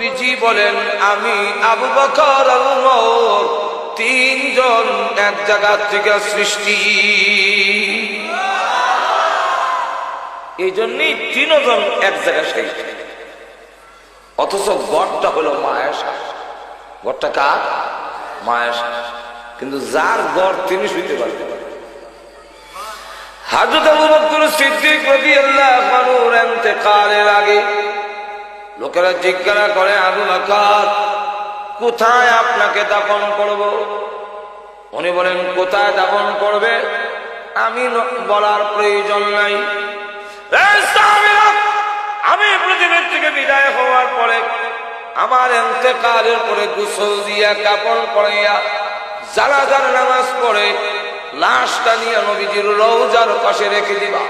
নবীজি বলেন, আমি আবু বকর তিনজন এক জায়গা থেকে সৃষ্টি। এই জন্যই তিনজন এক জায়গায় সেই অথচ গড়টা হলো মায়াসা গড়টা কার? মায়াসা কিন্তু যার গড় তিনি শুইতে পারবেন হাজরত আবু বকর সিদ্দিক রাদিয়াল্লাহু আনহুর ইন্তেকালের আগে লোকেরা জিজ্ঞাসা করে, আবু বকর, কোথায় আপনাকে দাপন করব? উনি বলেন, কোথায় দাপন করবে? আমি বলার প্রয়োজন নাই। আমি পৃথিবীর থেকে বিদায় হওয়ার পরে আমার এতেকালের পরে গোসল দিয়া, কাপড় পরাইয়া, জানাজার নামাজ পড়ে, লাশটা নিয়ে নবীজির রৌজার পাশে রেখে দিবা।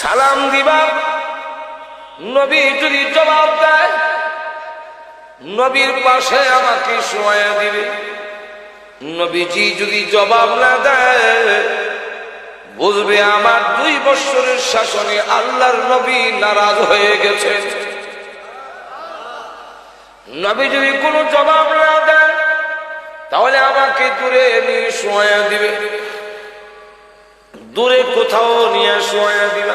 সালাম দিবা নবী যদি জবাব দেয়, নবীর পাশে আমাকে শোয়া দিবে। নবীজি যদি জবাব না দেয়, বুঝবে আমার দুই বছরের শাসনে আল্লাহর নবী নারাজ হয়ে গেছে। নবী যদি কোনো জবাব না দেন তাহলে আমাকে দূরে নিয়ে শোয়া দিবে। দূরে কোথাও নিয়ে শোয়া দিবা।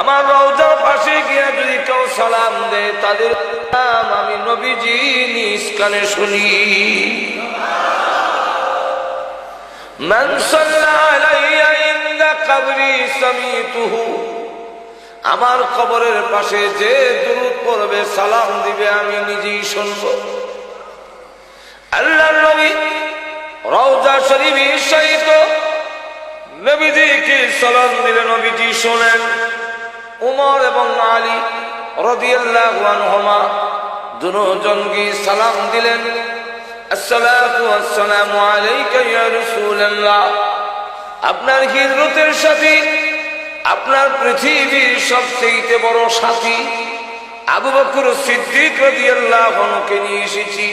আমার রওজার পাশে গিয়ে যদি কেউ সালাম দেয় তাদের নাম আমি নবীজি নিজ কানে শুনি من صلى علي عند قبري سميته আমার কবরের পাশে যে দুরুদ পড়বে সালাম দিবে আমি নিজেই শুনব আল্লাহ নবী রওজা শরীফ সহিত নবীজিকে সালাম দিলে নবীজি শোনেন উমর এবং আলী আনহুমা দুজনকে সালাম দিলেন। আপনার হিজরতের সাথী, আপনার পৃথিবীর সবচেয়ে বড় সাথী আবু বকর সিদ্দিক রাদিয়াল্লাহু আনহুকে নিয়ে এসেছি।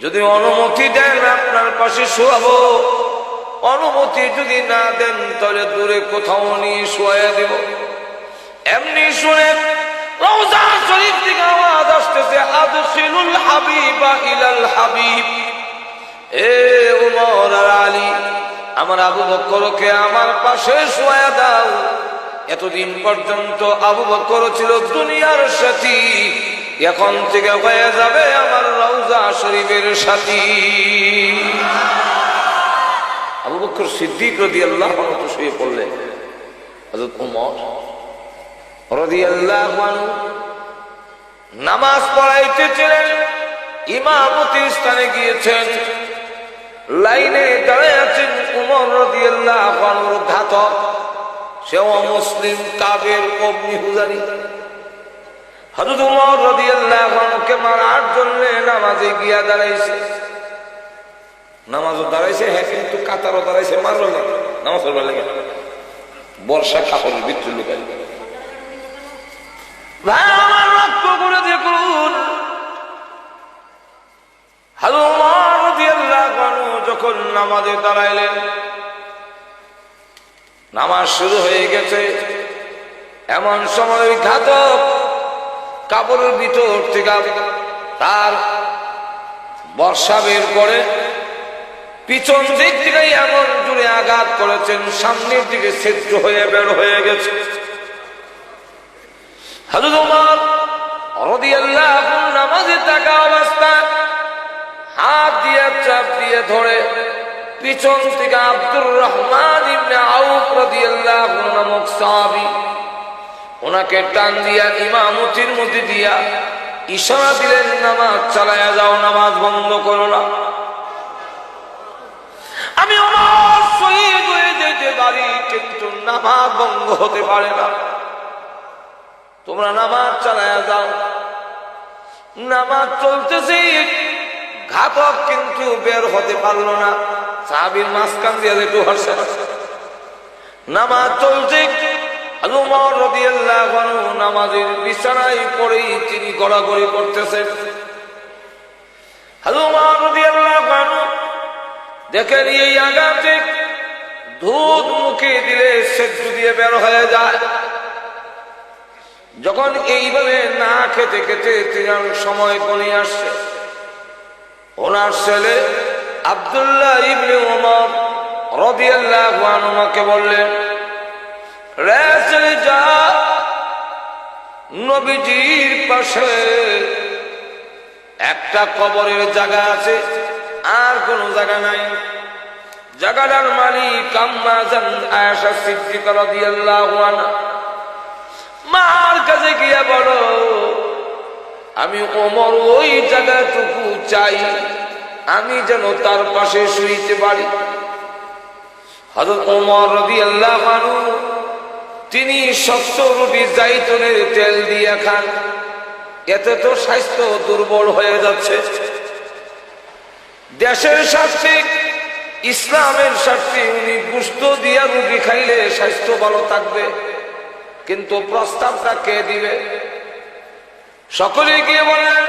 যদি অনুমতি দেন আপনার পাশে শোয়াবো। অনুমতি যদি না দেন, তাহলে দূরে কোথাও নিয়ে শোয়া দেব। এমনি শুনে রওজা শরীফ থেকে আওয়াজ আসতেছে, আদখিলুল হাবিবা ইলাল হাবিব। এ উমর আর আলী, আমার আবু বকরকে আমার পাশে শোয়া দাও। এতদিন পর্যন্ত আবু বকর ছিল দুনিয়ার সাথী, এখন থেকে হয়ে যাবে আমার রওজা শরীফের সাথী। আবু বকর সিদ্দিক রদি আল্লাহ শুয়ে পড়লেন। হযরত উমর নামাজ পড়াইতেছিলেন, ইমামতি স্থানে গিয়েছেন। লাইনে দাঁড়ায় আছেন উমর রদি আল্লাহ ঘাতক। সেও মুসলিম কাবের অগ্নি হুজারি নামাজে গিয়া দাঁড়াইছে। দাঁড়াইছে হ্যাঁ দাঁড়াইছে নামাজ বর্ষা কাপড়ের ভিতরে লুকাই ভাই, আমার যখন নামাজে দাঁড়াইলেন, নামাজ শুরু হয়ে গেছে। এমন সময় ওই ঘাতক কাপড়ের ভিতর থেকে তার বর্ষা বের করে পিছন দিক থেকে এমন জুড়ে আঘাত করেছেন, সামনের দিকে ছিদ্র হয়ে বের হয়ে গেছে। হাজুর উমর রাদিয়াল্লাহু নামাজে থাকা অবস্থায় হাত দিয়ে, চাপ দিয়ে ধরে পিছন থেকে আব্দুর রহমান ইবনে আউফ রাদিয়াল্লাহু নামক সাহাবী ওনাকে টান দিয়া, ইমামতির মধ্যে দিয়া ইশারা দিলেন, নামাজ চালায়া যাও, নামাজ বন্ধ করো না। আমি আমার শহীদ হয়ে যেতে পারি, কিন্তু নামাজ বন্ধ হতে পারে না। তোমরা নামাজ চালায়া যাও। নামাজ চলতেছি, ঘাতক কিন্তু বের হতে পারল না। সাহাবির মাঝখান দিয়ে একটু হাসে নামাজ চলছে। নামাজের পড়েই দেখেন দিলে সেদ্ধ দিয়ে বের হয়ে যায়। যখন এইভাবে না খেতে খেতে তিনার সময় কমে আসছে। ওনার ছেলে আবদুল্লাহ ইবনে ওমর রদিয়াল্লাহু আনহুকে বললেন, রে যা। নবীজির পাশে একটা কবরের জায়গা আছে, আর কোন জায়গা নাই। জায়গাটার মালিক আম্মা জান আয়েশা সিদ্দিকা রাদিয়াল্লাহু আনহা। মার কাছে গিয়া বলো, আমি ওমর ওই জায়গাটুকু চাই, আমি যেন তার পাশে শুইতে পারি। ওমর রাদিয়াল্লাহু আনহু, তিনি শস্য রুটি জাইতুনের তেল দিয়ে খান। এতে তো স্বাস্থ্য দুর্বল হয়ে যাচ্ছে। দেশের স্বার্থে, ইসলামের স্বার্থে উনি গুস্ত দিয়া রুটি খাইলে স্বাস্থ্য ভালো থাকবে। কিন্তু প্রস্তাবটা কে দিবে? সকলে গিয়ে বলেন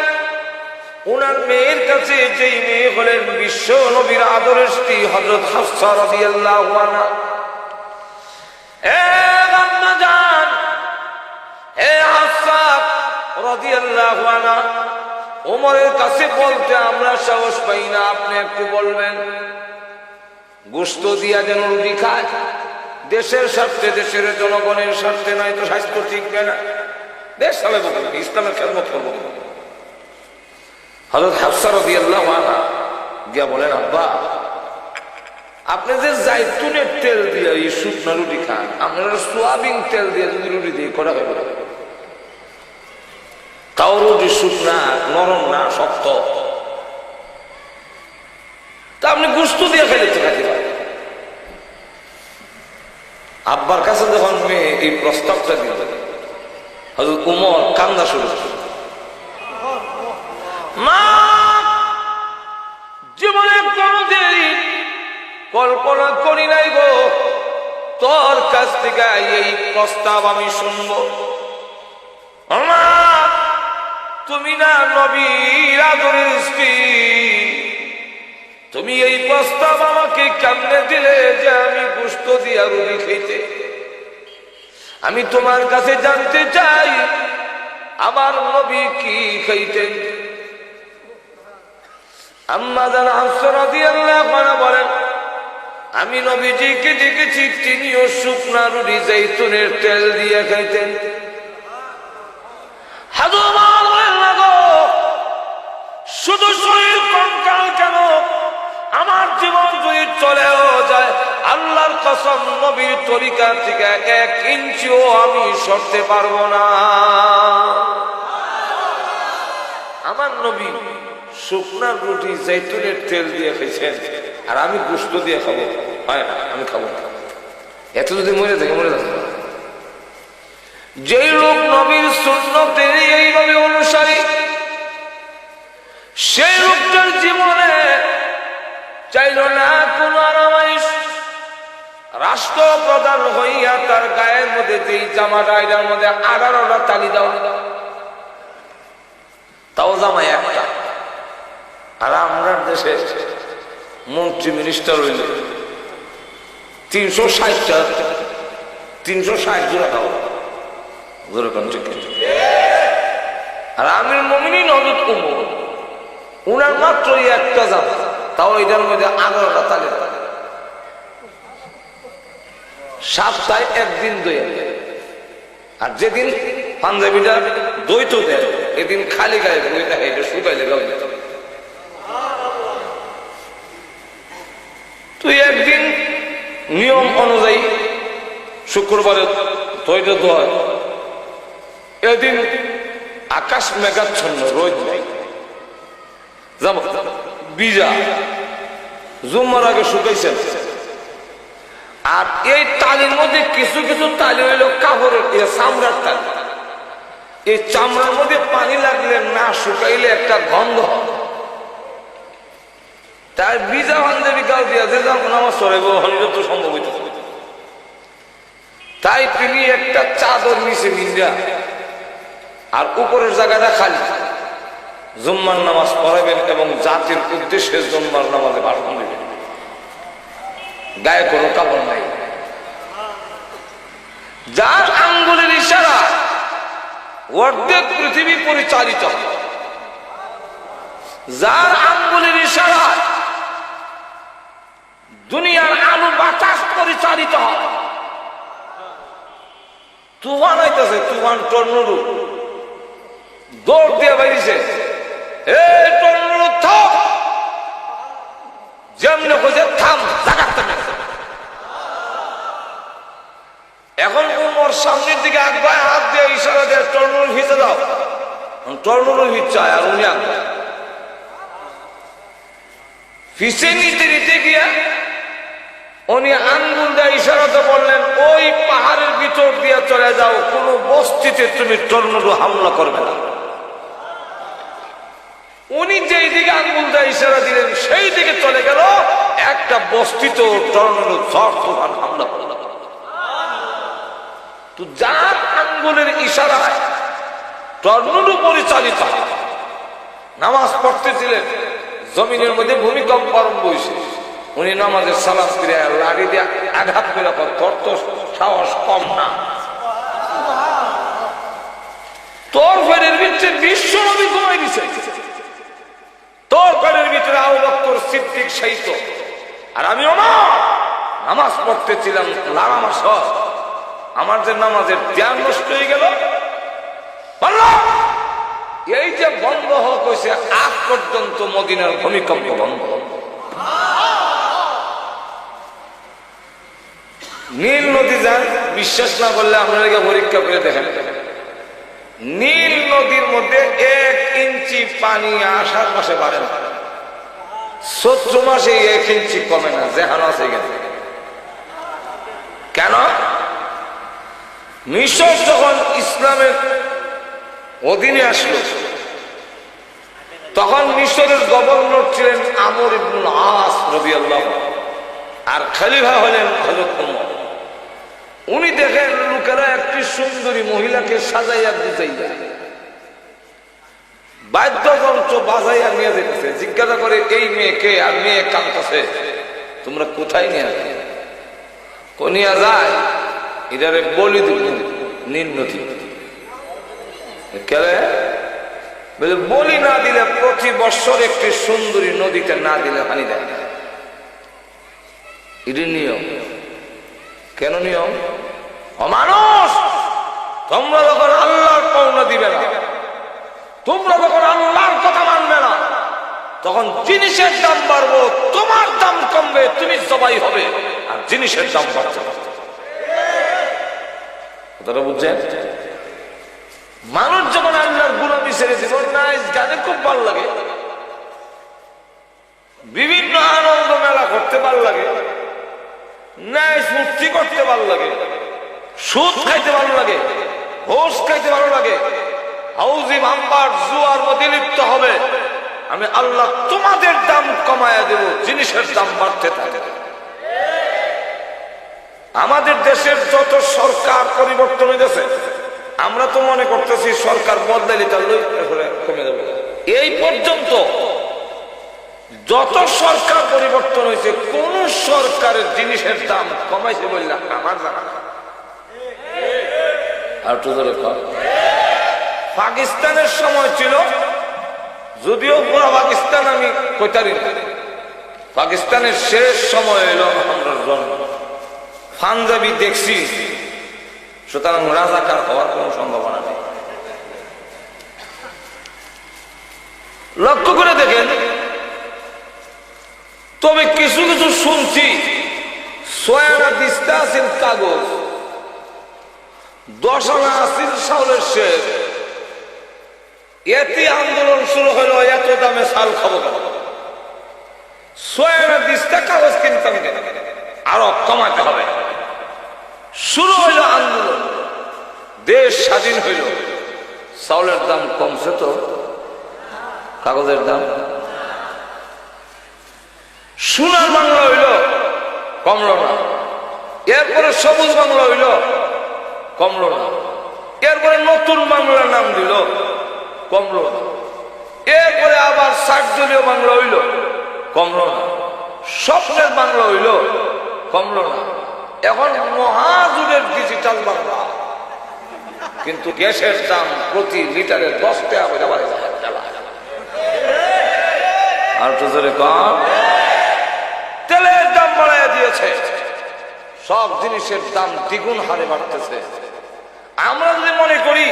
উনার মেয়ের কাছে যেই মেয়ে হলেন বিশ্ব নবীর আদরের স্ত্রী হজরত হাফসা হাফসা ওমরের কাছে বলতে আমরা পাই না, আপনি একটু বলবেন। গুস্ত দিয়া যেন রুটি খায়। দেশের স্বার্থে, দেশের জনগণের স্বার্থে নয় তো স্বাস্থ্য ঠিকবে না দেশ চালাবো কেন? ইসলামের খেদমত করব? হজরত হাফসা রবি আল্লাহ গিয়া বলেন, আব্বা, আপনি যে জাইতুনের তেল দিয়ে এই শুকনা রুটি খান, আপনারা সোয়াবিন তেল দিয়ে যদি রুটি দিয়ে করা হবে তাও রুটি শুকনা, নরম না, শক্ত তা আপনি গুস্ত দিয়ে খাইলে তো খাইতে আব্বার কাছে যখন মেয়ে এই প্রস্তাবটা দিল হজরত উমর কান্দা শুরু মা, জীবনে কোনদিন কল্পনা করি নাই গো, তোর কাছ থেকে এই প্রস্তাব আমি শুনব। মা, তুমি না নবীর আদরের স্ত্রী। তুমি এই প্রস্তাব আমাকে কেমনে দিলে যে আমি গুস্ত দিয়া রুটি খেতে? আমি তোমার কাছে জানতে চাই, আমার নবী কি খাইতেন আম্মা বলেন, আমি নবীজিকে দেখেছি, তিনিও শুকনা রুটি জৈতুনের তেল দিয়ে খাইতেন শুধু শরীর কঙ্কাল কেন? আমার জীবন যদি চলেও যায়, আল্লাহর কসম নবীর তরিকা থেকে এক ইঞ্চিও আমি সরতে পারব না। আমার নবী শুকনা রুটি জৈতুনের তেল দিয়ে খেয়েছেন, আর আমি গুস্ত দিয়ে খাব। হয় না, আমি খাব না। এত যদি মরে থাকে, মরে যাবে। যেই লোক নবীর সুন্নতের এইভাবে অনুসারী, সেই লোকটার জীবনে চাইল না কোন রাষ্ট্র প্রধান হইয়া তার গায়ের মধ্যে যেই জামাটা এটার মধ্যে আঠারোটা তালি দাও। তাও জামাই একটা। আর আমরা দেশে মন্ত্রী মিনিস্টার হইল তিনশো ষাটটা, তিনশো ষাট জোড়া দাও। আর আমির মমিনী নজর কুমো উনার মাত্র একটা জামা। তাও এটার মধ্যে আগারোটা তালে সপ্তাহে একদিন দই আর যেদিন পাঞ্জাবিটা দইতো দেয়, এদিন খালি গায়ে বইটা এটা শুকাইলে গাও তুই একদিন নিয়ম অনুযায়ী শুক্রবারে দইটা ধোয় এদিন আকাশ মেঘাচ্ছন্ন নেই। যাব। বিজা। জুম্মার আগে শুকাইছেন। আর এই তালির মধ্যে কিছু কিছু তালি হইল কাপড়ের চামড়ার তালি। এই চামড়ার মধ্যে পানি লাগলে না শুকাইলে একটা গন্ধ। তাই বিজা বান্ধবী গাও দিয়া যে যখন আমার সরাইব হলিল সম্ভব হইতে। তাই তিনি একটা চাদর নিচে মিন্ডা আর উপরের জায়গাটা খালি। জুম্মার নামাজ পড়াবেন এবং জাতির উদ্দেশ্যে জুম্মার নামাজে ভাষণ দেবেন। গায়ে কোনো কাপড় নাই। যার আঙ্গুলের ইশারা অর্ধেক পৃথিবী পরিচালিত। যার আঙ্গুলের ইশারা দুনিয়ার আলু বাতাস পরিচালিত তুফান হইতেছে তুফান টর্নরু দৌড় দিয়ে বেরিয়েছে। যেমনি কইছে, থাম, জাগাতে এখন উমর সামনের দিকে একবার হাত দিয়ে ইশারা দিয়ে টর্নুর ভিজে দাও। টর্নুর ভিজছায় আর উনি আঁকবায় ফিসে নিতে নিতে গিয়া উনি আঙ্গুল দিয়ে ইশারাতে বললেন, ওই পাহাড়ের ভিতর দিয়ে চলে যাও, কোন বস্তিতে তুমি টর্নুরু হামলা করবে না। উনি যেই দিকে আঙ্গুল দিয়ে ইশারা দিলেন সেই দিকে চলে গেল। একটা বস্তিত টর্নুরু ঝড় তুফান তো যার আঙ্গুলের ইশারায় টর্নুরু পরিচালিত। নামাজ পড়তেছিলেন জমিনের মধ্যে ভূমিকম্প আরম্ভ হয়েছে। উনি নামাজের সালাম ফিরে লাড়ি দিয়ে আঘাত করে কর, তোর তো সাহস কম না। তোর ফেরের ভিতরে বিশ্ব নবী ঘুমাই দিছে। তোর ফেরের ভিতরে আবু বক্তর সিদ্দিক সাহিত্য আর আমি অমর। নামাজ পড়তেছিলাম লাগামা সহ আমার যে নামাজের ধ্যান নষ্ট হয়ে গেল। এই যে বন্ধ হোক হয়েছে, আজ পর্যন্ত মদিনার ভূমিকম্প বন্ধ। নীল নদী যান বিশ্বাস না করলে আপনারা পরীক্ষা করে দেখেন। নীল নদীর মধ্যে এক ইঞ্চি পানি আষাঢ় মাসে বাড়ে না। চৈত্র মাসে এক ইঞ্চি কমে না যেখানে আছে এখানে। কেন? মিশর যখন ইসলামের অধীনে আসলো, তখন মিশরের গভর্নর ছিলেন আমর ইবনুল আস রবি আর খালিফা হলেন হজরত উনি দেখেন লোকেরা একটি সুন্দরী মহিলাকে সাজাইয়া বুঝাইয়া বাদ্যযন্ত্র বাজাইয়া নিয়ে যেতেছে জিজ্ঞাসা করে, এই মেয়েকে আর মেয়ে কাঁদতেছে। তোমরা কোথায় নিয়ে আসবে কনিয়া যায়। এটারে বলি দিব। নীল নদী কেলে? বলে না দিলে প্রতি বছর একটি সুন্দরী নদীতে না দিলে পানি দেয় নিয়ম। কেন নিয়ম? অমানুষ! তোমরা যখন আল্লাহর পাওনা দিবে না। তোমরা যখন আল্লাহর কথা মানবে না, তখন জিনিসের দাম বাড়বো, তোমার দাম কমবে, তুমি সবাই হবে, আর জিনিসের দাম বাড়ছে। কথাটা বুঝছেন? মানুষ যখন আল্লাহর গুলামি ছেড়ে জীবন নাই গানে খুব ভালো লাগে। বিভিন্ন আনন্দ মেলা করতে ভালো লাগে। ন্যায় ফুর্তি করতে ভালো লাগে। সুদ খাইতে ভালো লাগে। ঘোষ খাইতে ভালো লাগে। হাউজি মাম্বার জুয়ার হবে। আমি আল্লাহ তোমাদের দাম কমায়া দেব, জিনিসের দাম বাড়তে থাকে। আমাদের দেশের যত সরকার পরিবর্তন হয়েছে আমরা তো মনে করতেছি সরকার বদলাইলে তার কমে যাবে। এই পর্যন্ত যত সরকার পরিবর্তন হয়েছে কোন সরকারের জিনিসের দাম কমাইছে বললে আমার জানা আর একটু ধরে। পাকিস্তানের সময় ছিল, যদিও পুরো পাকিস্তান আমি কইতারি পাকিস্তানের শেষ সময় এলো আমরা জন্ম পাঞ্জাবি দেখছি, সুতরাং রাজাকার হওয়ার কোন সম্ভাবনা নেই। লক্ষ্য করে দেখেন, তবে কিছু কিছু শুনছি ছয়ানা দিস্তা আছেন কাগজ, দশ আনা আসিল চাউলের শেষ। এতে আন্দোলন শুরু হলো, এত দামে চাল খাব কেন ছয়ানা দিস্তা কাগজ কিনতাম কেন আরও কমাতে হবে। শুরু হইল আন্দোলন। দেশ স্বাধীন হইল। চাউলের দাম কমছে তো? কাগজের দাম? সোনার বাংলা হইল কমলো না। এরপরে সবুজ বাংলা হইল কমলো না। এরপরে নতুন বাংলার নাম দিল কমলো না। এরপরে আবার ষাটজলীয় বাংলা হইল, কমলো না। স্বপ্নের বাংলা হইল, কমলো না। এখন মহাজুরের ডিজিটাল বাংলা। কিন্তু গ্যাসের দাম প্রতি লিটারে দশ টাকা করে বাড়ে। আর তো জোরে কম। তেলের দাম বাড়াইয়া দিয়েছে। সব জিনিসের দাম দ্বিগুণ হারে বাড়তেছে। আমরা যদি মনে করি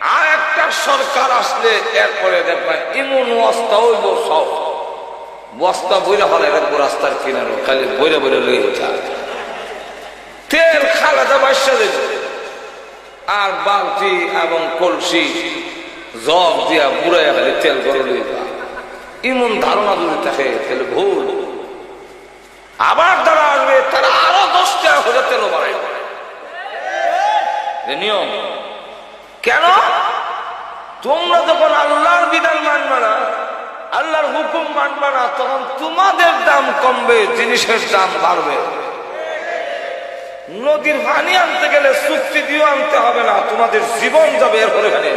আর একটা সরকার আসলে এরপরে দেখবেন ইমন বস্তা হইব সব। বস্তা বইরা হলে রাখব রাস্তার কিনারে, খালি বইরা বইরা লইয়ে যায় তেল খালাদা বাসা দেবে। আর বালতি এবং কলসি, জগ দিয়া বুড়াইয়া খালি তেল গরম লইয়ে যা ইমন ধারণা যদি থাকে, তাহলে ভুল। আবার যারা আসবে, তারা আরও দশ টাকা করে তেল বাড়াই নিয়ম। কেন? তোমরা যখন আল্লাহর বিধান মানবে না, আল্লাহর হুকুম মানবে না, তখন তোমাদের দাম কমবে, জিনিসের দাম বাড়বে। নদীর পানি আনতে গেলে চুক্তি দিয়েও আনতে হবে না, তোমাদের জীবন যাবে এরপরে এখানে।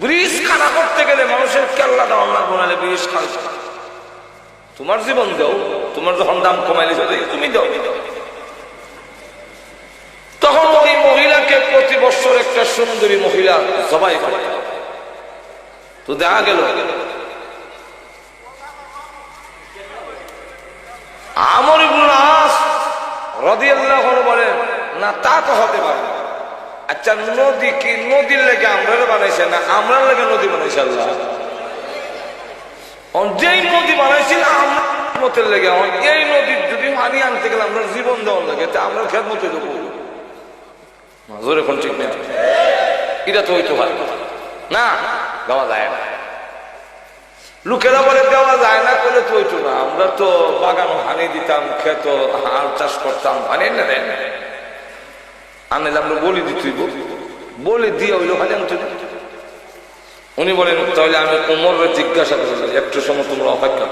ব্রিজ খাড়া করতে গেলে মানুষের কেল্লা দেওয়া লাগবে, নাহলে ব্রিজ খাড়া তোমার জীবন দাও, তোমার যখন দাম কমাইলে তুমি দাও তখন ওই মহিলাকে প্রতি বছর একটা সুন্দরী মহিলা সবাই করে। তো দেখা গেল। আমর ইবনুল আস রাদিয়াল্লাহু আনহু বলেন না, তা তো হতে পারে। আচ্ছা নদী কি? নদীর লেগে আমরা বানাইছে না আমরা লেগে নদী বানাইছে আল্লাহ? যেই নদী বানাইছিল আমরা মতের লেগে এই নদীর যদি পানি আনতে গেলে আমরা জীবন দেওয়ার লাগে, তা আমরা খেত মতো দেবো জোরে কোন ঠিক নেই? এটা তো হইতো ভাই না দেওয়া যায় না। লোকেরা বলে দেওয়া যায় না করলে তো হইতো না আমরা তো বাগান হানি দিতাম, খেত হাল চাষ করতাম হানি না দেন আনলে আমরা বলি দিতুই বলে দিয়ে আনতে না। উনি বলেন, তাহলে আমি উমরের জিজ্ঞাসা করলাম একটু সময় তোমরা অপেক্ষা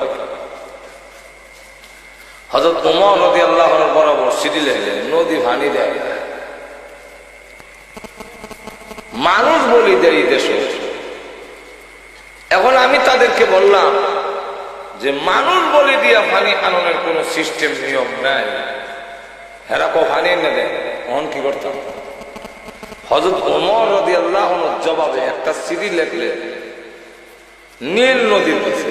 হজরত উমর নদী আল্লাহ বরাবর সিডি লেগে নদী ভানি দেয় মানুষ বলি দেয় দেশে। এখন আমি তাদেরকে বললাম যে মানুষ বলি দিয়া পানি আননের কোন সিস্টেম, নিয়ম নাই। হেরা কো পানি এনে দেয়। কি করতাম? হজরত ওমর রদি আল্লাহ জবাবে একটা সিঁড়ি লেখলে, নীল নদীর কাছে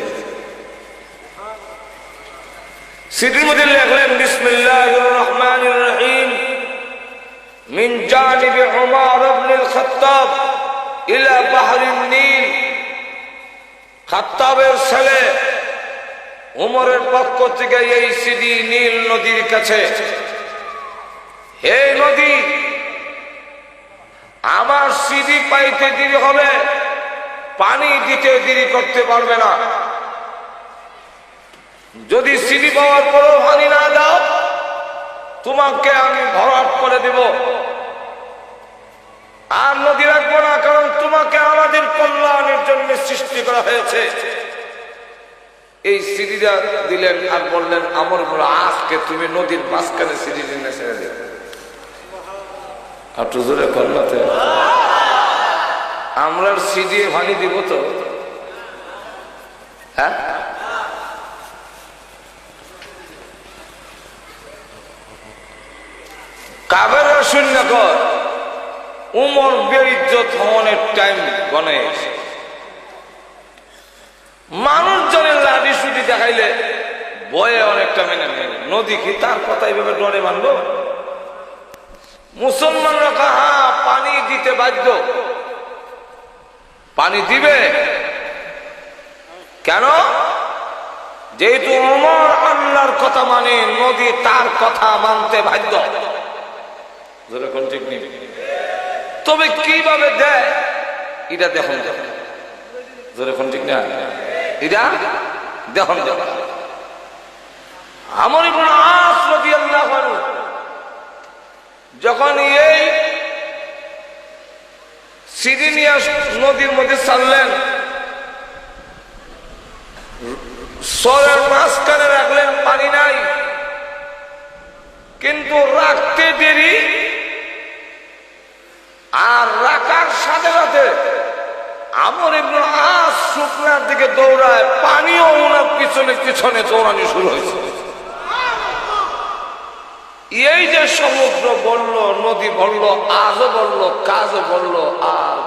সিটির মধ্যে লেখলেন বিসমিল্লাহ রহমান রহিম। من جانب عمر بن الخطاب الى بحر النيل খাত্তাবের ছেলে উমরের পক্ষ থেকে এই সিডি নীল নদীর কাছে হে নদী আমার সিডি পাইতে দেরি হবে পানি দিতে দেরি করতে পারবে না যদি সিডি পাওয়ার পরও পানি না দাও তোমাকে আমি ভরাট করে দেব। আর নদী রাখব না, কারণ তোমাকে আমাদের কল্যাণের জন্য সৃষ্টি করা হয়েছে। এই সিঁড়িটা দিলেন আর বললেন, আমার বড় আজকে তুমি নদীর মাঝখানে সিঁড়ি নিয়ে ছেড়ে দেবে একটু জোরে কল্লাতে আমরা সিঁড়ি ভানি দিব তো। হ্যাঁ? কাবের শূন্য কর উমর বেইজ্জত হওয়ানের টাইম গনে মানুষজনের লাঠি সুটি দেখাইলে বয়ে অনেকটা মেনে নেয় নদী কি তার কথা এইভাবে ডরে মানব মুসলমানরা হা পানি দিতে বাধ্য? পানি দিবে? কেন? যেহেতু অমর আল্লাহর কথা মানে নদী তার কথা মানতে বাধ্য। তবে কীভাবে দেয়? এটা দেখুন যেরকম ঠিক না? এটা দেখুন আমার কোনো আস নদী আল্লাহ যখন এই সিঁড়ি নিয়ে নদীর মধ্যে ছাড়লেন সরের মাঝখানে রাখলেন পানি নাই, কিন্তু রাখতে দেরি আর রাখার সাথে সাথে আমর এগুলো আজ শুকনার দিকে দৌড়ায়, পানিও ওনার পিছনে পিছনে দৌড়ানো শুরু হয়েছে। এই যে সমুদ্র বলল, নদী বলল, আজও বলল, কাজও বলল, আর